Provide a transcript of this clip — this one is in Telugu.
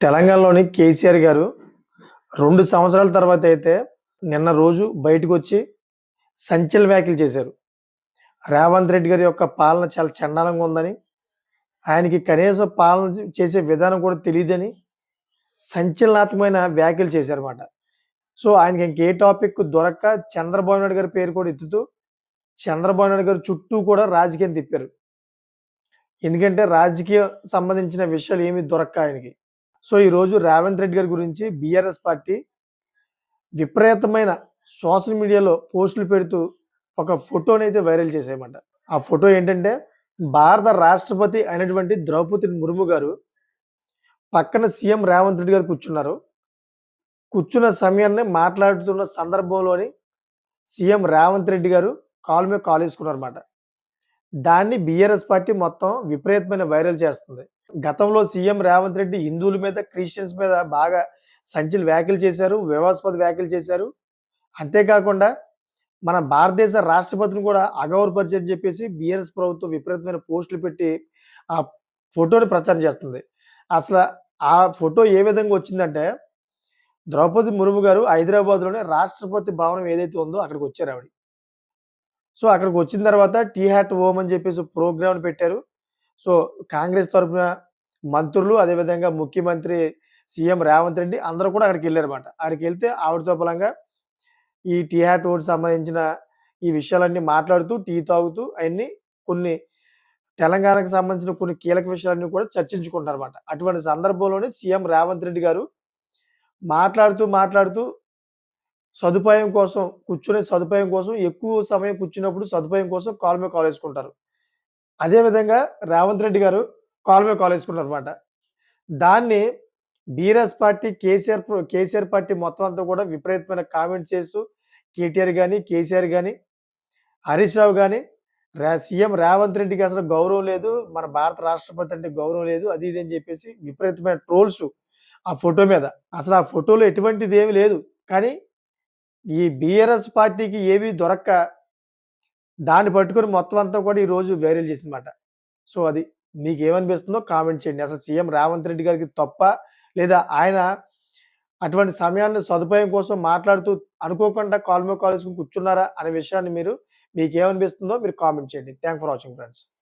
తెలంగాణలోని కేసీఆర్ గారు రెండు సంవత్సరాల తర్వాత అయితే నిన్న రోజు బయటకు వచ్చి సంచల వ్యాఖ్యలు చేశారు. రేవంత్ రెడ్డి గారి యొక్క పాలన చాలా చండాలంగా ఉందని ఆయనకి కనీసం పాలన చేసే విధానం కూడా తెలియదని సంచలనాత్మకమైన వ్యాఖ్యలు చేశారన్నమాట. సో ఆయనకి ఇంకే టాపిక్ దొరక్క చంద్రబాబు నాయుడు గారి పేరు కూడా ఎత్తుతూ చంద్రబాబు నాయుడు గారి చుట్టూ కూడా రాజకీయం తిప్పారు. ఎందుకంటే రాజకీయ సంబంధించిన విషయాలు ఏమి దొరక్క ఆయనకి. సో ఈరోజు రేవంత్ రెడ్డి గారి గురించి బీఆర్ఎస్ పార్టీ విపరీతమైన సోషల్ మీడియాలో పోస్టులు పెడుతూ ఒక ఫోటోని అయితే వైరల్ చేసాయన్నమాట ఆ ఫోటో ఏంటంటే భారత రాష్ట్రపతి అయినటువంటి ద్రౌపది ముర్ము గారు పక్కన సీఎం రేవంత్ రెడ్డి గారు కూర్చున్నారు. కూర్చున్న సమయాన్ని మాట్లాడుతున్న సందర్భంలోని సీఎం రేవంత్ రెడ్డి గారు కాలు మీద కాలు వేసుకున్నారన్నమాట. దాన్ని బీఆర్ఎస్ పార్టీ మొత్తం విపరీతమైన వైరల్ చేస్తుంది. గతంలో సీఎం రేవంత్ రెడ్డి హిందువుల మీద క్రిస్టియన్స్ మీద బాగా సంచలు వ్యాఖ్యలు చేశారు వివాదాస్పద వ్యాఖ్యలు చేశారు. అంతేకాకుండా మన భారతదేశ రాష్ట్రపతిని కూడా అగౌరవపరిచని చెప్పేసి బీఆర్ఎస్ ప్రభుత్వం విపరీతమైన పోస్టులు పెట్టి ఆ ఫోటోని ప్రచారం చేస్తుంది. అసలు ఆ ఫోటో ఏ విధంగా వచ్చిందంటే ద్రౌపది ముర్ము గారు హైదరాబాద్లోనే రాష్ట్రపతి భవనం ఏదైతే ఉందో అక్కడికి వచ్చారు ఆవిడ. సో అక్కడికి వచ్చిన తర్వాత టీ హ్యాట్ ఓమ్ అని చెప్పేసి ప్రోగ్రామ్ పెట్టారు. సో కాంగ్రెస్ తరఫున మంత్రులు అదేవిధంగా ముఖ్యమంత్రి సీఎం రేవంత్ రెడ్డి అందరూ కూడా అక్కడికి వెళ్ళారన్నమాట. అక్కడికి వెళ్తే ఆవిడతో బలంగా ఈ టీ హ్యాట్ ఓట్ సంబంధించిన ఈ విషయాలన్నీ మాట్లాడుతూ టీ తాగుతూ అవన్నీ కొన్ని తెలంగాణకు సంబంధించిన కొన్ని కీలక విషయాలన్నీ కూడా చర్చించుకుంటారన్నమాట. అటువంటి సందర్భంలోనే సీఎం రేవంత్ రెడ్డి గారు మాట్లాడుతూ మాట్లాడుతూ సదుపాయం కోసం కూర్చునే సదుపాయం కోసం ఎక్కువ సమయం కూర్చున్నప్పుడు సదుపాయం కోసం కాల్ మీద కాల్ వేసుకుంటారు. అదేవిధంగా రేవంత్ రెడ్డి గారు కాల్ మీద కాల్ వేసుకున్నారు అనమాట దాన్ని BRS party KCR KCR party మొత్తం అంతా కూడా విపరీతమైన కామెంట్ చేస్తూ కేటీఆర్ కానీ కేసీఆర్ కానీ హరీష్ రావు కానీ రా సీఎం రేవంత్ రెడ్డికి అసలు గౌరవం లేదు మన భారత రాష్ట్రపతి అంటే గౌరవం లేదు అది ఇది అని చెప్పేసి విపరీతమైన ట్రోల్స్ ఆ ఫోటో మీద. అసలు ఆ ఫోటోలో ఎటువంటిది ఏమీ లేదు. కానీ ఈ బీఆర్ఎస్ పార్టీకి ఏవి దొరక్క దాన్ని పట్టుకొని మొత్తం అంతా కూడా ఈరోజు వైరల్ చేసిందన్నమాట. సో అది మీకు ఏమనిపిస్తుందో కామెంట్ చేయండి. అసలు సీఎం రేవంత్ రెడ్డి గారికి తప్ప లేదా ఆయన అటువంటి సమయాన్ని సదుపాయం కోసం మాట్లాడుతూ అనుకోకుండా కాల్మో కాలేజ్కి కూర్చున్నారా అనే విషయాన్ని మీరు మీకు ఏమనిపిస్తుందో మీరు కామెంట్ చేయండి. Thank for watching friends.